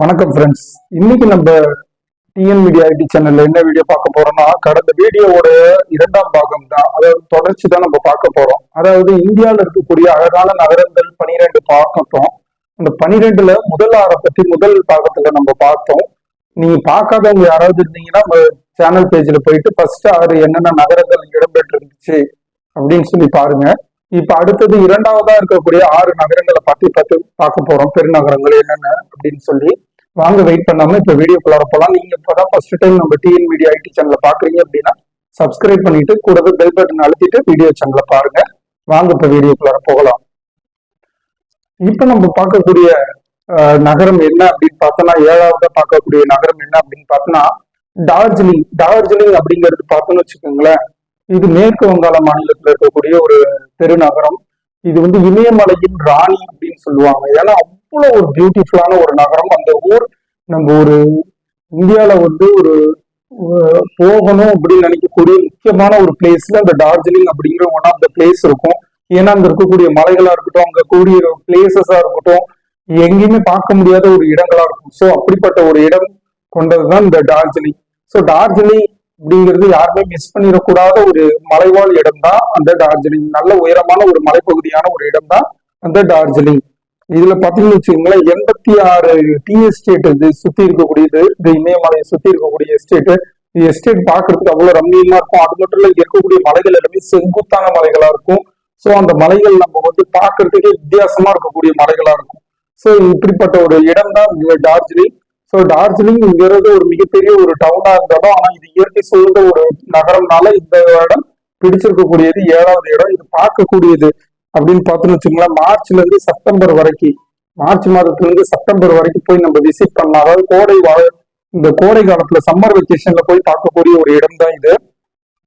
வணக்கம் ஃப்ரெண்ட்ஸ் இன்னைக்கு நம்ம டிஎன் மீடியா ஐடி சேனல்ல என்ன வீடியோ பார்க்க போறோம்னா கடந்த வீடியோவோட இரண்டாம் பாகம் தான். அதாவது தொடர்ச்சி தான் நம்ம பார்க்க போறோம். அதாவது இந்தியாவில் இருக்கக்கூடிய அழகான நகரங்கள் பனிரெண்டு பார்க்கட்டும். அந்த பனிரெண்டுல முதல் ஆறை பத்தி முதல் பாகத்துல நம்ம பார்த்தோம். நீங்க பார்க்காதவங்க யாராவது இருந்தீங்கன்னா நம்ம சேனல் பேஜ்ல போயிட்டு ஃபர்ஸ்ட் ஆறு என்னென்ன நகரங்கள் இடம்பெற்று இருந்துச்சு அப்படின்னு சொல்லி பாருங்க. இப்ப அடுத்தது இரண்டாவதா இருக்கக்கூடிய ஆறு நகரங்களை பத்தி பார்த்து பார்க்க போறோம். பெருநகரங்கள் என்னென்ன அப்படின்னு சொல்லி. வாங்க வெயிட் பண்ணாம இப்ப வீடியோக்குள்ளார போலாம். நீங்க இப்பதான் ஃபர்ஸ்ட் டைம் நம்ம டிஎன் மீடியா ஐடி சேனலை பாக்குறீங்க அப்படின்னா சப்ஸ்கிரைப் பண்ணிட்டு கூடவே பெல் பட்டன் அழுத்திட்டு வீடியோ சேனலை பாருங்க. வாங்க இப்ப வீடியோக்குள்ளார போகலாம். இப்ப நம்ம பார்க்கக்கூடிய நகரம் என்ன அப்படின்னு பார்த்தோம்னா ஏழாவதா பார்க்கக்கூடிய நகரம் என்ன அப்படின்னு பார்த்தோம்னா டார்ஜிலிங். டார்ஜிலிங் அப்படிங்கிறது பார்த்தோம்னு வச்சுக்கோங்களேன் இது மேற்கு வங்காள மாநிலத்துல இருக்கக்கூடிய ஒரு பெருநகரம். இது வந்து இமயமலையின் ராணி அப்படின்னு சொல்லுவாங்க. ஏன்னா அவ்வளவு ஒரு பியூட்டிஃபுல்லான ஒரு நகரம். அந்த ஊர் நம்ம ஒரு இந்தியால வந்து ஒரு போகணும் அப்படின்னு நினைக்கக்கூடிய முக்கியமான ஒரு பிளேஸ்ல அந்த டார்ஜிலிங் அப்படிங்கிற ஒன் ஆஃப் த பிளேஸ் இருக்கும். ஏன்னா அங்க இருக்கக்கூடிய மலைகளா இருக்கட்டும் அங்க கூடிய பிளேசஸா இருக்கட்டும் எங்கேயுமே பார்க்க முடியாத ஒரு இடங்களா இருக்கும். ஸோ அப்படிப்பட்ட ஒரு இடம் கொண்டதுதான் இந்த டார்ஜிலிங். ஸோ டார்ஜிலிங் அப்படிங்கிறது யாருமே மிஸ் பண்ணிடக்கூடாத ஒரு மலைவாழ் இடம் தான் அந்த டார்ஜிலிங். நல்ல உயரமான ஒரு மலைப்பகுதியான ஒரு இடம் தான் அந்த டார்ஜிலிங். இதுல பாத்தீங்கன்னு வச்சுக்கோங்களேன் எண்பத்தி ஆறு டீ எஸ்டேட் இது சுத்தி இருக்கக்கூடியது இந்த இமயமலையை சுத்தி இருக்கக்கூடிய எஸ்டேட் இந்த எஸ்டேட் பாக்குறதுக்கு அவ்வளவு ரம்மியமா இருக்கும். அது மட்டும் இல்ல இருக்கக்கூடிய மலைகள் எல்லாமே செங்குத்தான மலைகளா இருக்கும். சோ அந்த மலைகள் நம்ம வந்து பாக்குறதுக்கே வித்தியாசமா இருக்கக்கூடிய மலைகளா இருக்கும். சோ இப்படிப்பட்ட ஒரு இடம் தான் டார்ஜிலிங். ஸோ டார்ஜிலிங்கிறது ஒரு மிகப்பெரிய ஒரு டவுனா இருந்தாலும் ஆனா இது இயற்கை சூழ்ந்த ஒரு நகரம்னால இந்த இடம் பிடிச்சிருக்கக்கூடியது ஏழாவது இடம். இது பார்க்கக்கூடியது அப்படின்னு பார்த்தோம்னு வச்சுக்கோங்களேன் மார்ச்ல இருந்து செப்டம்பர் வரைக்கும் மார்ச் மாதத்துல இருந்து செப்டம்பர் வரைக்கும் போய் நம்ம விசிட் பண்ணலாம். அதாவது கோடை இந்த கோடை காலத்துல சம்மர் வெக்கேஷன்ல போய் பார்க்கக்கூடிய ஒரு இடம் தான் இது.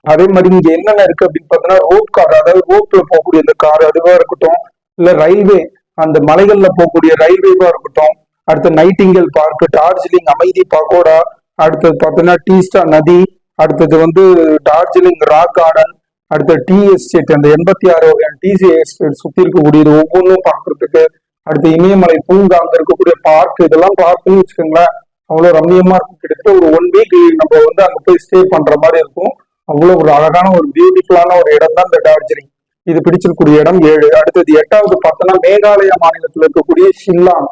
அதே மாதிரி இங்க என்னென்ன இருக்கு அப்படின்னு பார்த்தோம்னா ரோப் கார் அதாவது ரோப்ல போகக்கூடிய இந்த கார் அதுவா இருக்கட்டும் இல்ல ரயில்வே அந்த மலைகள்ல போகக்கூடிய ரயில்வேவா இருக்கட்டும் அடுத்து நைட்டிங்கல் பார்க் டார்ஜிலிங் அமைதி பகோடா அடுத்தது பார்த்தோன்னா டீஸ்டா நதி அடுத்தது வந்து டார்ஜிலிங் ராக் கார்டன் அடுத்து டீ எஸ்டேட் அந்த எண்பத்தி ஆறு வகையான டிசி எஸ்டேட் சுத்தி இருக்கக்கூடியது ஒவ்வொன்றும் பார்க்கறதுக்கு. அடுத்து இமயமலை பூங்கா அங்க இருக்கக்கூடிய பார்க் இதெல்லாம் பார்க்கணும்னு வச்சுக்கோங்களேன். அவ்வளவு ரம்மியமா இருக்கும். கிட்டத்தட்ட ஒரு ஒன் வீக் நம்ம வந்து அங்க போய் ஸ்டே பண்ற மாதிரி இருக்கும். அவ்வளவு ஒரு அழகான ஒரு பியூட்டிஃபுல்லான ஒரு இடம் தான் இந்த டார்ஜிலிங். இது பிடிச்சிருக்கக்கூடிய இடம் ஏழு. அடுத்தது எட்டாவது பார்த்தோம்னா மேகாலயா மாநிலத்துல இருக்கக்கூடிய ஷில்லாங்.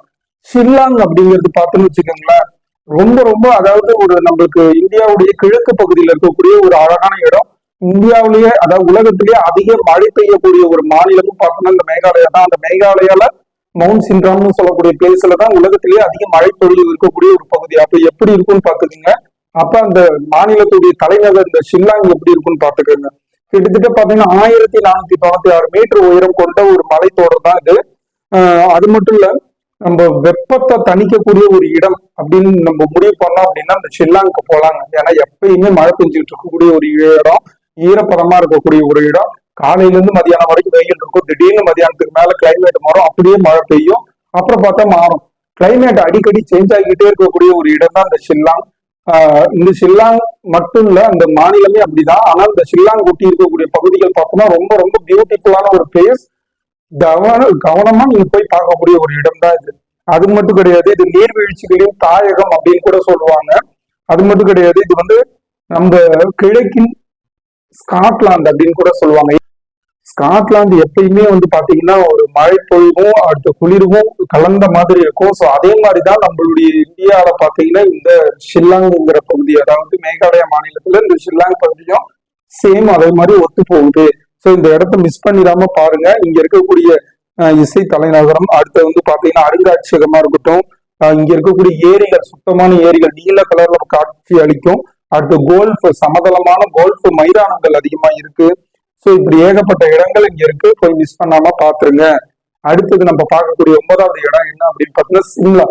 ஷில்லாங் அப்படிங்கிறது பார்த்தோம்னு வச்சுக்கோங்களேன் ரொம்ப ரொம்ப அதாவது ஒரு நம்மளுக்கு இந்தியாவுடைய கிழக்கு பகுதியில் இருக்கக்கூடிய ஒரு அழகான இடம். இந்தியாவிலேயே அதாவது உலகத்திலேயே அதிக மழை பெய்யக்கூடிய ஒரு மாநிலமும் பார்த்தோம்னா இந்த மேகாலயா தான். அந்த மேகாலயால மவுண்ட் சின்ராம்னு சொல்லக்கூடிய பிளேஸ்ல தான் உலகத்திலேயே அதிக மழை பொழிவு இருக்கக்கூடிய ஒரு பகுதி. அப்ப எப்படி இருக்கும்னு பாத்துக்கோங்க அப்ப அந்த மாநிலத்துடைய தலைநகர் இந்த ஷில்லாங் எப்படி இருக்கும்னு பாத்துக்கோங்க கிட்டத்தட்ட பாத்தீங்கன்னா ஆயிரத்தி நானூத்தி தொண்ணூத்தி ஆறு மீட்டர் உயரம் கொண்ட ஒரு மலைத்தொடர் தான் இது. ஆஹ் அது மட்டும் இல்ல நம்ம வெப்பத்தை தணிக்கக்கூடிய ஒரு இடம் அப்படின்னு நம்ம முடிவு பண்ணோம் அப்படின்னா இந்த ஷில்லாங்க்கு போலாங்க. ஏன்னா எப்பயுமே மழை பெஞ்சுட்டு இருக்கக்கூடிய ஒரு இடம் ஈரப்பதமா இருக்கக்கூடிய ஒரு இடம். காலையில இருந்து மதியானம் வரைக்கும் வெயில் இருக்கும். திடீர்னு மதியானத்துக்கு மேல கிளைமேட் மாறும். அப்படியே மழை பெய்யும். அப்புறம் பார்த்தா மாறும். கிளைமேட் அடிக்கடி சேஞ்ச் ஆகிக்கிட்டே இருக்கக்கூடிய ஒரு இடம் தான் இந்த ஷில்லாங். இந்த ஷில்லாங் மட்டும் இல்ல அந்த மாநிலமே அப்படிதான். ஆனா இந்த ஷில்லாங் ஒட்டி இருக்கக்கூடிய பகுதிகள் பார்த்தோம்னா ரொம்ப ரொம்ப பியூட்டிஃபுல்லான ஒரு பிளேஸ் கவன கவனமா நீங்க போய் பார்க்கக்கூடிய ஒரு இடம் தான் இது. அது மட்டும் கிடையாது இது நீர்வீழ்ச்சிகளின் தாயகம் அப்படின்னு கூட சொல்லுவாங்க. அது மட்டும் கிடையாது இது வந்து நம்ம கிழக்கின் ஸ்காட்லாந்து அப்படின்னு கூட சொல்லுவாங்க. ஸ்காட்லாந்து எப்பயுமே வந்து பாத்தீங்கன்னா ஒரு மழை பொழிவும் அடுத்த குளிர்வும் கலந்த மாதிரி இருக்கும். ஸோ அதே மாதிரி தான் நம்மளுடைய இந்தியாவில பாத்தீங்கன்னா இந்த ஷில்லாங்குங்கிற பகுதி அதாவது மேகாலயா மாநிலத்துல இந்த ஷில்லாங் பகுதியும் சேம் அதே மாதிரி ஒத்து போகுது. ஸோ இந்த இடத்த மிஸ் பண்ணிடாம பாருங்க. இங்க இருக்கக்கூடிய இசை தலைநகரம் அடுத்து வந்து பாத்தீங்கன்னா அருங்காட்சியகமா இருக்கட்டும் இங்க இருக்கக்கூடிய ஏரிகள் சுத்தமான ஏரிகள் நீல கலர்ல காட்சி அளிக்கும். அடுத்து கோல்ஃப் சமதளமான கோல்ஃப் மைதானங்கள் அதிகமா இருக்கு. ஸோ இப்படி ஏகப்பட்ட இடங்கள் இங்க இருக்கு. போய் மிஸ் பண்ணாம பாத்துருங்க. அடுத்தது நம்ம பார்க்கக்கூடிய ஒன்பதாவது இடம் என்ன அப்படின்னு பார்த்தீங்கன்னா சிம்லா.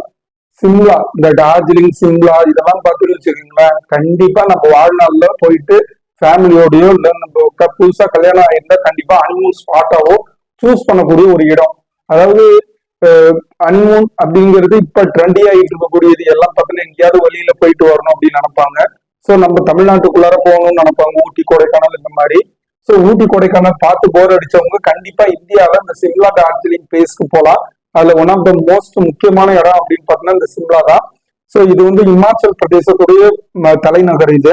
சிம்லா இந்த டார்ஜிலிங் சிம்லா இதெல்லாம் பார்த்துட்டு வச்சுக்கோங்களேன் கண்டிப்பா நம்ம வாழ்நாள்ல போயிட்டு ஃபேமிலியோடயோ இல்லை நம்ம க- புதுசா கல்யாணம் ஆயிருந்தா கண்டிப்பா ஹனிமூன் ஸ்பாட்டாவோ சூஸ் பண்ணக்கூடிய ஒரு இடம். அதாவது ஹனிமூன் அப்படிங்கிறது இப்ப ட்ரெண்டி ஆகிட்டு இருக்கக்கூடியது. எல்லாம் பார்த்தீங்கன்னா எங்கேயாவது வழியில் போயிட்டு வரணும் அப்படின்னு நினைப்பாங்க. ஸோ நம்ம தமிழ்நாட்டுக்குள்ளார போகணும்னு நினைப்பாங்க. ஊட்டி கொடைக்கானல் இந்த மாதிரி. ஸோ ஊட்டி கொடைக்கானல் பார்த்து போர் அடிச்சவங்க கண்டிப்பா இந்தியாவில் இந்த சிம்லா டார்ஜிலிங் பிளேஸ்க்கு போகலாம் அதுல ஒன் ஆஃப் த மோஸ்ட் முக்கியமான இடம் அப்படின்னு பார்த்தீங்கன்னா இந்த சிம்லா தான். ஸோ இது வந்து இமாச்சல் பிரதேசத்துடைய ம- தலைநகர் இது.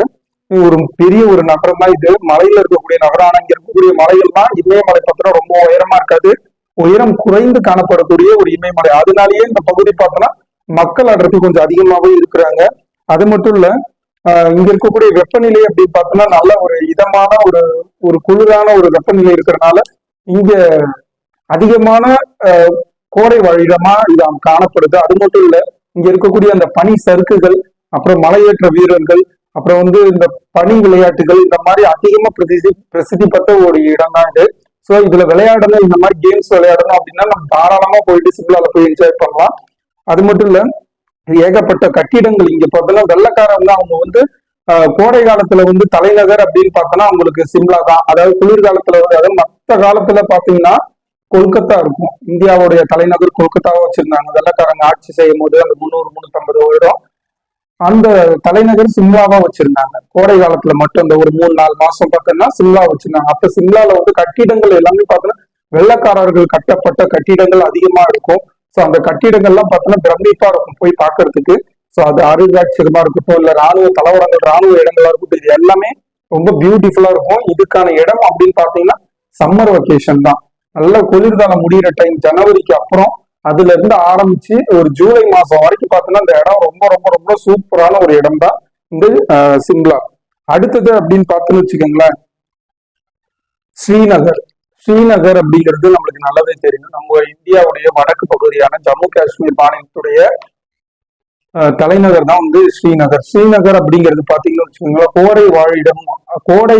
ஒரு பெரிய ஒரு நகரம் தான் இது. மலையில இருக்கக்கூடிய நகரம். ஆனா இங்க இருக்கக்கூடிய மலைகள்லாம் இமயமலை பார்த்தோன்னா ரொம்ப உயரமா இருக்காது. உயரம் குறைந்து காணப்படக்கூடிய ஒரு இமயமலை. அதனாலேயே இந்த பகுதி பார்த்தோன்னா மக்கள் அடர்த்தி கொஞ்சம் அதிகமாகவே இருக்கிறாங்க. அது மட்டும் இல்ல ஆஹ் இங்க இருக்கக்கூடிய வெப்பநிலை அப்படி பார்த்தோம்னா நல்ல ஒரு இதமான ஒரு ஒரு குளிரான ஒரு வெப்பநிலை இருக்கிறனால இங்க அதிகமான கோடை வாழிடமா இது காணப்படுது. அது மட்டும் இல்ல இங்க இருக்கக்கூடிய அந்த பனி சறுக்குகள் அப்புறம் மலையேற்ற வீரர்கள் அப்புறம் வந்து இந்த பனி விளையாட்டுகள் இந்த மாதிரி அதிகமா பிரசித்தி பிரசித்தி பெற்ற ஒரு இடம் தான் இது. ஸோ இதுல விளையாடணும் இந்த மாதிரி கேம்ஸ் விளையாடணும் அப்படின்னா நம்ம தாராளமா போயிட்டு சிம்லால போய் என்ஜாய் பண்ணலாம். அது மட்டும் இல்ல ஏகப்பட்ட கட்டிடங்கள் இங்க பார்த்தோம்னா வெள்ளக்காரங்க அவங்க வந்து கோடை காலத்துல வந்து தலைநகர் அப்படின்னு பார்த்தோம்னா அவங்களுக்கு சிம்லா தான். அதாவது குளிர்காலத்துல வந்து அதாவது மற்ற காலத்துல பாத்தீங்கன்னா கொல்கத்தா இருக்கும். இந்தியாவுடைய தலைநகர் கொல்கத்தாவை வச்சிருந்தாங்க. வெள்ளக்காரங்க ஆட்சி செய்யும் போது அந்த முந்நூறு முந்நூத்தம்பது வருடம் அந்த தலைநகர் சிம்லாவா வச்சிருந்தாங்க. கோடை காலத்துல மட்டும் அந்த ஒரு மூணு நாலு மாசம் பக்கம்னா சிம்லா வச்சிருந்தாங்க. அப்ப சிம்லால வந்து கட்டிடங்கள் எல்லாமே பார்த்தோன்னா வெள்ளக்காரர்கள் கட்டப்பட்ட கட்டிடங்கள் அதிகமா இருக்கும். ஸோ அந்த கட்டிடங்கள்லாம் பார்த்தோன்னா பிரமிப்பா இருக்கும் போய் பார்க்கறதுக்கு. ஸோ அது அருங்காட்சியகமா இருக்கட்டும் இல்ல ராணுவ தளவாடங்கள் ராணுவ இடங்களா இருக்கட்டும் இது எல்லாமே ரொம்ப பியூட்டிஃபுல்லா இருக்கும். இதுக்கான இடம் அப்படின்னு பாத்தீங்கன்னா சம்மர் வெக்கேஷன் தான். நல்ல குளிர்காலம் முடிகிற டைம் ஜனவரிக்கு அப்புறம் அதுல இருந்து ஆரம்பிச்சு ஒரு ஜூலை மாசம் வரைக்கும் பார்த்தோன்னா இந்த இடம் ரொம்ப ரொம்ப ரொம்ப சூப்பரான ஒரு இடம் தான் இந்த சிம்லா. அடுத்தது அப்படின்னு பார்த்தோன்னு வச்சுக்கோங்களேன் ஸ்ரீநகர். ஸ்ரீநகர் அப்படிங்கிறது நம்மளுக்கு நல்லாவே தெரியும். நம்ம இந்தியாவுடைய வடக்கு பகுதியான ஜம்மு காஷ்மீர் மாநிலத்துடைய தலைநகர் தான் வந்து ஸ்ரீநகர். ஸ்ரீநகர் அப்படிங்கிறது பாத்தீங்கன்னு வச்சுக்கோங்களேன் கோடை வாழிடம் கோடை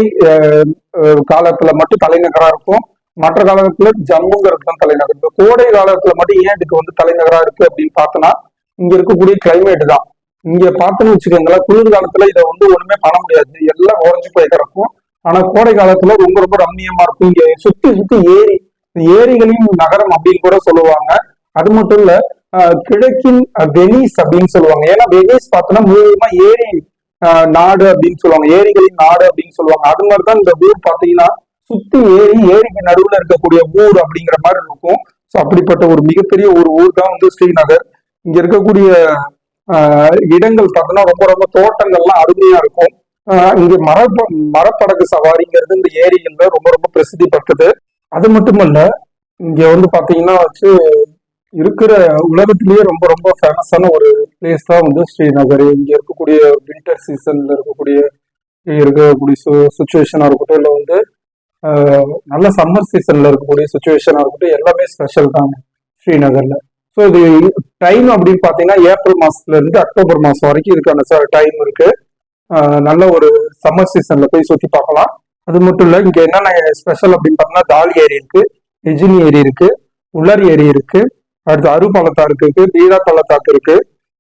காலத்துல மட்டும் தலைநகரா இருக்கும். மற்ற காலத்துல ஜம்முங்கிறது தான் தலைநகர். இந்த கோடை காலத்துல மட்டும் ஏன் இதுக்கு வந்து தலைநகரா இருக்கு அப்படின்னு பார்த்தோம்னா இங்க இருக்கக்கூடிய கிளைமேட் தான். இங்க பார்த்தோன்னு வச்சுக்கோங்களேன் குளிர் காலத்துல இதை வந்து ஒண்ணுமே பண்ண முடியாது. எல்லாம் உறைஞ்சு போய் கிடக்கும் ஆனா கோடை காலத்துல ரொம்ப ரொம்ப ரம்மியமா இருக்கும். இங்க சுத்தி சுத்தி ஏரி ஏரிகளின் நகரம் அப்படின்னு கூட சொல்லுவாங்க. அது மட்டும் இல்ல ஆஹ் கிழக்கின் வெனிஸ் அப்படின்னு சொல்லுவாங்க. ஏன்னா வெனிஸ் பார்த்தோம்னா முழுவதுமா ஏரி ஆஹ், நாடு அப்படின்னு சொல்லுவாங்க. ஏரிகளின் நாடு அப்படின்னு சொல்லுவாங்க. அது மாதிரிதான் இந்த ஊர் பாத்தீங்கன்னா சுத்தி ஏரி ஏரிக்கு நடுவுல இருக்கக்கூடிய ஊர் அப்படிங்கிற மாதிரி இருக்கும். ஸோ அப்படிப்பட்ட ஒரு மிகப்பெரிய ஒரு ஊர் தான் வந்து ஸ்ரீநகர். இங்க இருக்கக்கூடிய இடங்கள் பார்த்தோம்னா ரொம்ப ரொம்ப தோட்டங்கள்லாம் அருமையா இருக்கும். இங்க மர மரப்படகு சவாரிங்கிறது இந்த ஏரிகள்ல ரொம்ப ரொம்ப பிரசித்தி பெற்றது. அது மட்டுமல்ல இங்க வந்து பாத்தீங்கன்னா வச்சு இருக்கிற உலகத்திலேயே ரொம்ப ரொம்ப ஃபேமஸான ஒரு பிளேஸ் தான் வந்து ஸ்ரீநகர். இங்க இருக்கக்கூடிய வின்டர் சீசன்ல இருக்கக்கூடிய இருக்கக்கூடிய சுச்சுவேஷனா இருக்கட்டும் இல்லை வந்து நல்ல சம்மர் சீசன்ல இருக்கக்கூடிய சுச்சுவேஷனா இருக்கட்டும் எல்லாமே ஸ்பெஷல் தாங்க ஸ்ரீநகர்ல. ஸோ இது டைம் அப்படின்னு பார்த்தீங்கன்னா ஏப்ரல் மாசத்துல இருந்து அக்டோபர் மாசம் வரைக்கும் இதுக்கான டைம் இருக்கு. நல்ல ஒரு சம்மர் சீசன்ல போய் சுத்தி பார்க்கலாம். அது மட்டும் இல்ல இங்க என்னென்ன ஸ்பெஷல் அப்படின்னு பார்த்தோம்னா தால் ஏரி இருக்கு எஜினி ஏரி இருக்கு உலர் ஏரி இருக்கு அடுத்து அரு பள்ளத்தாக்கு இருக்கு பீரா பள்ளத்தாக்கு இருக்கு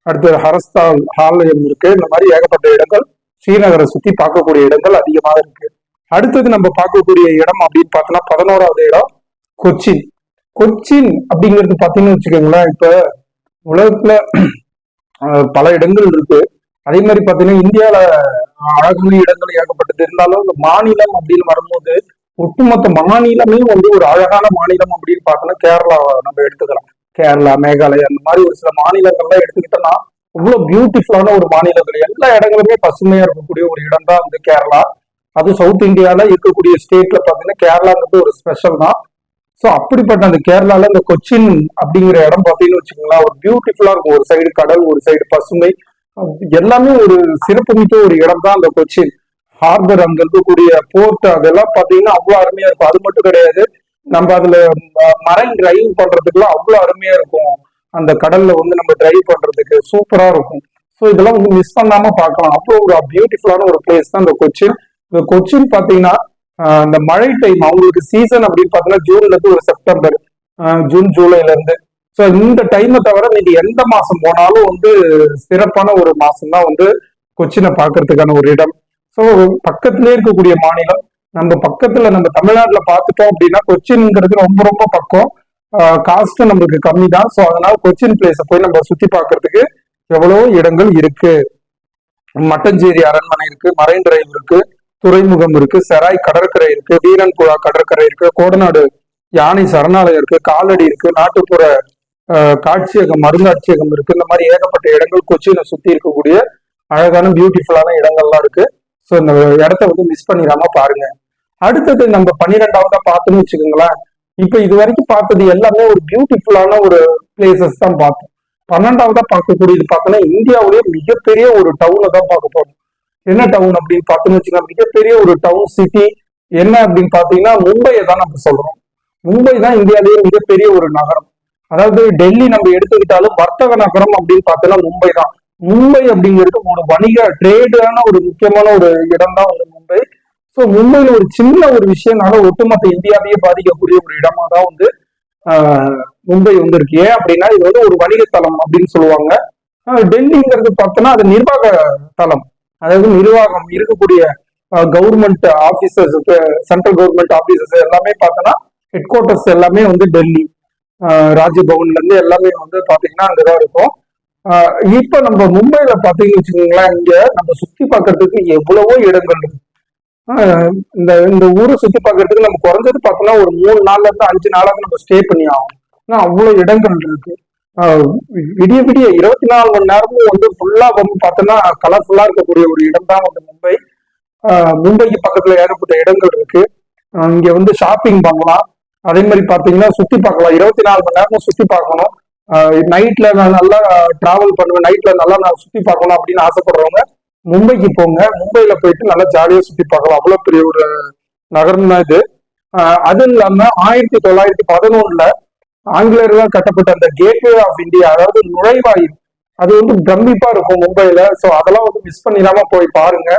அடுத்து ஹரஸ்தால் ஹாலயம் இருக்கு. இந்த மாதிரி ஏகப்பட்ட இடங்கள் ஸ்ரீநகரை சுத்தி பார்க்கக்கூடிய இடங்கள் அதிகமாக இருக்கு. அடுத்தது நம்ம பார்க்கக்கூடிய இடம் அப்படின்னு பார்த்தோம்னா பதினோராவது இடம் கொச்சின். கொச்சின் அப்படிங்கிறது பார்த்தீங்கன்னு வச்சுக்கோங்களேன் இப்ப உலகத்துல பல இடங்கள் இருக்கு. அதே மாதிரி பார்த்தீங்கன்னா இந்தியாவில அழகான இடங்கள் ஏகப்பட்டது. இருந்தாலும் இந்த மாநிலம் அப்படின்னு வரும்போது ஒட்டுமொத்த மாநிலமே வந்து ஒரு அழகான மாநிலம் அப்படின்னு பார்த்தோம்னா கேரளா நம்ம எடுத்துக்கலாம். கேரளா மேகாலயா அந்த மாதிரி ஒரு சில மாநிலங்கள்லாம் எடுத்துக்கிட்டோம்னா அவ்வளவு பியூட்டிஃபுல்லான ஒரு மாநிலங்கள். எல்லா இடங்களுமே பசுமையா இருக்கக்கூடிய ஒரு இடம் தான் வந்து கேரளா. அது சவுத் இந்தியால இருக்கக்கூடிய ஸ்டேட்ல பாத்தீங்கன்னா கேரளாங்கிறது ஒரு ஸ்பெஷல் தான். ஸோ அப்படிப்பட்ட அந்த கேரளால இந்த கொச்சின் அப்படிங்கிற இடம் பார்த்தீங்கன்னு வச்சுக்கோங்களேன் ஒரு பியூட்டிஃபுல்லா இருக்கும். ஒரு சைடு கடல் ஒரு சைடு பசுமை. எல்லாமே ஒரு சிறப்புமிக்க ஒரு இடம் தான் அந்த கொச்சின். ஹார்பர் அங்க இருக்கக்கூடிய போர்ட் அதெல்லாம் பாத்தீங்கன்னா அவ்வளவு அருமையா இருக்கும். அது மட்டும் கிடையாது நம்ம அதுல மரைன் டிரைவ் பண்றதுக்குலாம் அவ்வளவு அருமையா இருக்கும். அந்த கடல்ல வந்து நம்ம டிரைவ் பண்றதுக்கு சூப்பரா இருக்கும். ஸோ இதெல்லாம் வந்து மிஸ் பண்ணாம பார்க்கலாம். அவ்வளோ ஒரு பியூட்டிஃபுல்லான ஒரு பிளேஸ் தான் இந்த கொச்சின். இந்த கொச்சின் பாத்தீங்கன்னா இந்த மழை டைம் அவங்களுக்கு சீசன் அப்படின்னு பார்த்தீங்கன்னா ஜூன்ல இருந்து ஒரு செப்டம்பர் ஜூன் ஜூலைல இருந்து. ஸோ இந்த டைமை தவிர நீங்க எந்த மாசம் போனாலும் வந்து சிறப்பான ஒரு மாசம் தான் வந்து கொச்சினை பார்க்கறதுக்கான ஒரு இடம். ஸோ பக்கத்திலே இருக்கக்கூடிய மாநிலம் நம்ம பக்கத்துல நம்ம தமிழ்நாட்டில் பார்த்துட்டோம் அப்படின்னா கொச்சின்ங்கிறது ரொம்ப ரொம்ப பக்கம். காஸ்ட் நம்மளுக்கு கம்மி தான் ஸோ அதனால கொச்சின் பிளேஸை போய் நம்ம சுத்தி பார்க்கறதுக்கு எவ்வளவோ இடங்கள் இருக்கு. மட்டஞ்சேரி அரண்மனை இருக்கு மரைன் டிரைவ் இருக்கு. துறைமுகம் இருக்கு செராய் கடற்கரை இருக்கு வீரன்புழா கடற்கரை இருக்கு கோடநாடு யானை சரணாலயம் இருக்கு காலடி இருக்கு நாட்டுப்புற காட்சியகம் மருந்தாட்சியகம் இருக்கு. இந்த மாதிரி ஏகப்பட்ட இடங்கள் கொச்சியில சுத்தி இருக்கக்கூடிய அழகான பியூட்டிஃபுல்லான இடங்கள்லாம் இருக்கு. ஸோ இந்த இடத்த வந்து மிஸ் பண்ணிடாம பாருங்க. அடுத்தது நம்ம பன்னிரெண்டாவதா பார்த்தோம்னு வச்சுக்கோங்களேன். இப்ப இது வரைக்கும் பார்த்தது எல்லாமே ஒரு பியூட்டிஃபுல்லான ஒரு பிளேசஸ் தான் பார்த்தோம். பன்னெண்டாவதா பார்க்கக்கூடியது பார்த்தோம்னா இந்தியாவுடைய மிகப்பெரிய ஒரு டவுனை தான் பார்க்க போறோம். என்ன டவுன் அப்படின்னு பார்த்தோம்னு வச்சுக்கோங்க மிகப்பெரிய ஒரு டவுன் சிட்டி என்ன அப்படின்னு பார்த்தீங்கன்னா மும்பையை தான் நம்ம சொல்றோம். மும்பை தான் இந்தியாவிலேயே மிகப்பெரிய ஒரு நகரம். அதாவது டெல்லி நம்ம எடுத்துக்கிட்டாலும் வர்த்தக நகரம் அப்படின்னு பார்த்தோம்னா மும்பை தான். மும்பை அப்படிங்கிறது ஒரு வணிக ட்ரேடான ஒரு முக்கியமான ஒரு இடம் தான் வந்து மும்பை. ஸோ மும்பையில ஒரு சின்ன ஒரு விஷயம்னால ஒட்டுமொத்த இந்தியாவையே பாதிக்கக்கூடிய ஒரு இடமா தான் வந்து மும்பை வந்து இருக்கு ஏன் அப்படின்னா இது வந்து ஒரு வணிக தலம் அப்படின்னு சொல்லுவாங்க. டெல்லிங்கிறது பார்த்தோன்னா அது நிர்வாக தலம் அதாவது நிர்வாகம் இருக்கக்கூடிய government officers central government officers எல்லாமே பார்த்தோன்னா ஹெட் குவார்ட்டர்ஸ் எல்லாமே வந்து டெல்லி ஆஹ், ராஜ்பவன்ல இருந்து எல்லாமே வந்து பாத்தீங்கன்னா அங்கதான் இருக்கும். இப்ப நம்ம மும்பைல பாத்தீங்கன்னு வச்சுக்கோங்களேன் இங்க நம்ம சுத்தி பார்க்கறதுக்கு எவ்வளவோ இடங்கள் இருக்கு. இந்த இந்த ஊரை சுத்தி பார்க்கறதுக்கு நம்ம குறைஞ்சது பார்த்தோம்னா ஒரு மூணு நாள்ல இருந்து அஞ்சு நாளாவது நம்ம ஸ்டே பண்ணி ஆகும் ஏன்னா அவ்வளவு இடங்கள் இருக்கு. விடிய விடிய இருபத்தி நாலு மணி நேரமும் வந்து ஃபுல்லா வந்து பார்த்தோம்னா கலர்ஃபுல்லா இருக்கக்கூடிய ஒரு இடம் தான் வந்து மும்பை. மும்பைக்கு பக்கத்துல ஏகப்பட்ட இடங்கள் இருக்கு. இங்க வந்து ஷாப்பிங் பண்ணலாம் அதே மாதிரி பாத்தீங்கன்னா சுத்தி பார்க்கலாம். இருபத்தி நாலு மணி நேரமும் சுத்தி பார்க்கணும். நைட்ல நான் நல்லா டிராவல் பண்ணுவேன். நைட்ல நல்லா நான் சுத்தி பார்க்கணும் அப்படின்னு ஆசைப்படுறவங்க மும்பைக்கு போங்க. மும்பையில போயிட்டு நல்லா ஜாலியா சுத்தி பார்க்கலாம். அவ்வளவு பெரிய ஒரு நகரம் தான் இது. அதுவும் அது இல்லாம ஆயிரத்தி தொள்ளாயிரத்தி பதினொன்னுல ஆங்கிலேயர்களால் கட்டப்பட்ட அந்த கேட்வே ஆஃப் இந்தியா அதாவது நுழைவாயில் அது வந்து பிரமிப்பா இருக்கும் மும்பையில. சோ அதெல்லாம் வந்து மிஸ் பண்ணிடாம போய் பாருங்க.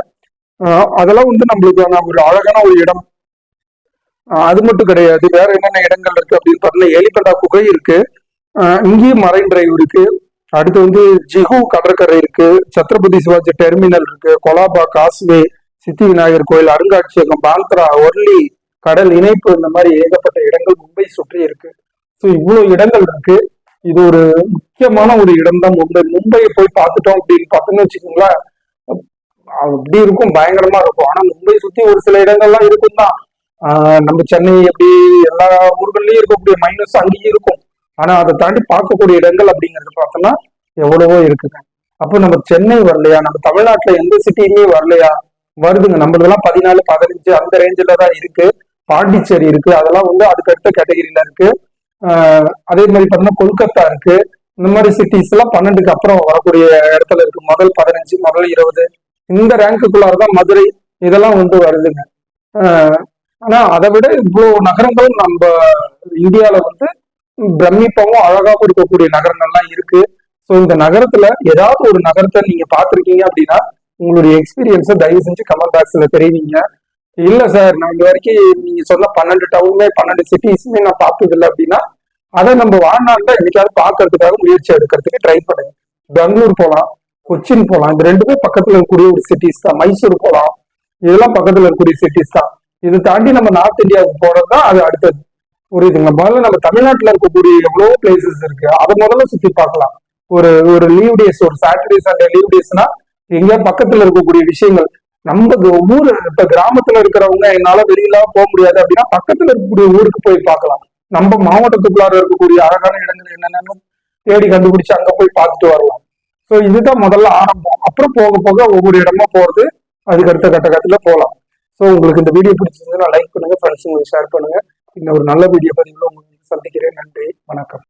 அதெல்லாம் வந்து நம்மளுக்கான ஒரு அழகான ஒரு இடம். அது மட்டும் கிடையாது. வேற என்னென்ன இடங்கள் இருக்கு அப்படின்னு பார்த்தீங்கன்னா எலிபெண்டா குகை இருக்கு. இங்கேயும் மரைன் டிரைவ் இருக்கு. அடுத்து வந்து ஜிஹு கடற்கரை இருக்கு. சத்ரபதி சிவாஜி டெர்மினல் இருக்கு. கொலாபா காஸ்வே சித்தி விநாயகர் கோயில் அருங்காட்சியகம் பாந்த்ரா ஒர்லி கடல் இணைப்பு இந்த மாதிரி ஏகப்பட்ட இடங்கள் மும்பை சுற்றி இருக்கு. ஸோ இவ்வளவு இடங்கள் இருக்கு. இது ஒரு முக்கியமான ஒரு இடம் தான் மும்பை மும்பையை போய் பார்த்துட்டோம் அப்படின்னு பார்த்தோம்னு வச்சுக்கோங்களேன். அப்படி இருக்கும் பயங்கரமா இருக்கும். ஆனா மும்பை சுத்தி ஒரு சில இடங்கள்லாம் இருக்கும் தான் நம்ம சென்னை எப்படி எல்லா ஊர்கள்லயும் இருக்கக்கூடிய மைனஸ் அங்கேயும் இருக்கும். ஆனா அதை தாண்டி பார்க்கக்கூடிய இடங்கள் அப்படிங்கறது பார்த்தோம்னா எவ்வளவோ இருக்குங்க. அப்போ நம்ம சென்னை வரலையா? நம்ம தமிழ்நாட்டுல எந்த சிட்டியுமே வரலையா? வருதுங்க. நம்மளதெல்லாம் பதினாலு பதினஞ்சு அந்த ரேஞ்சில தான் இருக்கு. பாண்டிச்சேரி இருக்கு. அதெல்லாம் வந்து அதுக்கடுத்த கேட்டகரியில இருக்கு. அதே மாதிரி பார்த்தோம்னா கொல்கத்தா இருக்கு. இந்த மாதிரி சிட்டிஸ் எல்லாம் பன்னெண்டுக்கு அப்புறம் வரக்கூடிய இடத்துல இருக்கு. முதல் பதினஞ்சு முதல் இருபது. இந்த ரேங்குக்குள்ளார தான் மதுரை இதெல்லாம் வந்து வருதுங்க. ஆனா அதை விட இவ்வளவு நகரங்களும் நம்ம இந்தியால வந்து பிரமிப்பாவும் அழகாகவும் இருக்கக்கூடிய நகரங்கள்லாம் இருக்கு. ஸோ இந்த நகரத்துல ஏதாவது ஒரு நகரத்தை நீங்க பார்த்துருக்கீங்க அப்படின்னா உங்களுடைய எக்ஸ்பீரியன்ஸை தயவு செஞ்சு கமெண்ட் பாக்ஸ்ல தெரிவிங்க. இல்ல சார் நான் இது வரைக்கும் நீங்க சொன்ன பன்னெண்டு டவுனுமே பன்னெண்டு சிட்டிஸுமே நான் பார்த்தது இல்லை அப்படின்னா அதை நம்ம வாழ்நாள்ல என்னைக்காவது பாக்குறதுக்காக முயற்சி எடுக்கிறதுக்கு ட்ரை பண்ணுங்க. பெங்களூர் போகலாம் கொச்சின் போகலாம் இது ரெண்டுமே பக்கத்துல இருக்கக்கூடிய ஒரு சிட்டிஸ் தான். மைசூர் போகலாம் இதெல்லாம் பக்கத்துல இருக்கக்கூடிய சிட்டிஸ் தான். இது தாண்டி நம்ம நார்த் இந்தியாவுக்கு போறது தான் அது அடுத்தது. புரியுதுங்க முதல்ல நம்ம தமிழ்நாட்டுல இருக்கக்கூடிய எவ்வளவோ பிளேசஸ் இருக்கு. அதை முதல்ல சுத்தி பார்க்கலாம். ஒரு ஒரு லீவ் டேஸ் ஒரு சாட்டர்டே சண்டே லீவ் டேஸ்னா எங்கேயா பக்கத்துல இருக்கக்கூடிய விஷயங்கள். நம்ம ஊர் இப்ப கிராமத்துல இருக்கிறவங்க என்னால வெளியில போக முடியாது அப்படின்னா பக்கத்துல இருக்கக்கூடிய ஊருக்கு போய் பார்க்கலாம். நம்ம மாவட்டத்துக்குள்ளார இருக்கக்கூடிய அழகான இடங்கள் என்னென்னு தேடி கண்டுபிடிச்சு அங்க போய் பார்த்துட்டு வரலாம். ஸோ இதுதான் முதல்ல ஆரம்பம். அப்புறம் போக போக ஒவ்வொரு இடமா போறது அதுக்கு அடுத்த கட்டகத்துல போகலாம் ஸோ உங்களுக்கு இந்த வீடியோ பிடிச்சிருந்ததுன்னா லைக் பண்ணுங்க ஃப்ரெண்ட்ஸுங்களுக்கு ஷேர் பண்ணுங்க. இன்னும் ஒரு நல்ல வீடியோ பதிவில் உங்களுக்கு சந்திக்கிறேன். நன்றி வணக்கம்.